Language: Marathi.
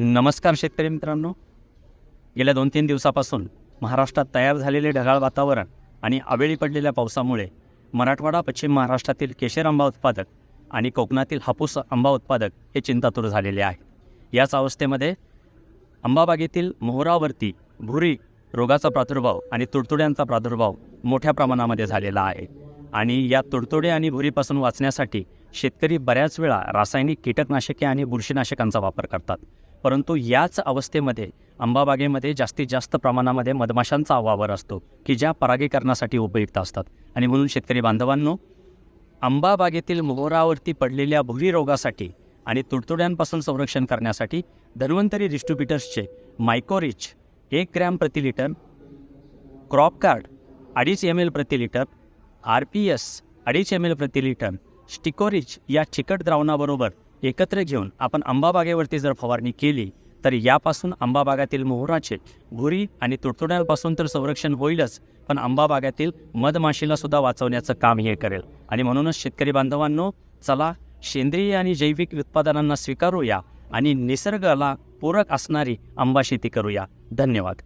नमस्कार शेतकरी मित्रांनो. गेल्या दोन तीन दिवसापासून महाराष्ट्रात तयार झालेले ढगाळ वातावरण आणि अवेळी पडलेल्या पावसामुळे मराठवाडा पश्चिम महाराष्ट्रातील केशर आंबा उत्पादक आणि कोकणातील हापूस आंबा उत्पादक हे चिंतातूर झालेले आहे. याच अवस्थेमध्ये आंबाबागेतील मोहरावरती भुरी रोगाचा प्रादुर्भाव आणि तुडतुड्यांचा प्रादुर्भाव मोठ्या प्रमाणामध्ये झालेला आहे. आणि या तुडतुडे आणि भुरीपासून वाचण्यासाठी शेतकरी बऱ्याच वेळा रासायनिक कीटकनाशके आणि बुरशीनाशकांचा वापर करतात. परंतु याच अवस्थेमध्ये आंबाबागेमध्ये जास्तीत जास्त प्रमाणामध्ये मधमाशांचा वावर असतो की ज्या परागीकरणासाठी उपयुक्त असतात. आणि म्हणून शेतकरी बांधवांनो आंबाबागेतील मोहरावरती पडलेल्या भुरी रोगासाठी आणि तुडतुड्यांपासून संरक्षण करण्यासाठी धन्वंतरी डिस्ट्रीब्युटर्सचे मायकोरिच एक ग्रॅम प्रति लिटर क्रॉप कार्ड अडीच एम एल प्रति लिटर आर पी एस अडीच एम एल प्रति लिटर स्टिकोरिच या चिकट द्रावणाबरोबर एकत्र घेऊन आपण आंबाबागेवरती जर फवारणी केली तर यापासून आंबाबागातील मोहराचे भुरी आणि तुडतुड्यांपासून तर संरक्षण होईलच पण आंबाबागातील मधमाशीला सुद्धा वाचवण्याचं काम हे करेल. आणि म्हणूनच शेतकरी बांधवांनो चला सेंद्रिय आणि जैविक उत्पादनांना स्वीकारूया आणि निसर्गाला पूरक असणारी आंबा शेती करूया. धन्यवाद.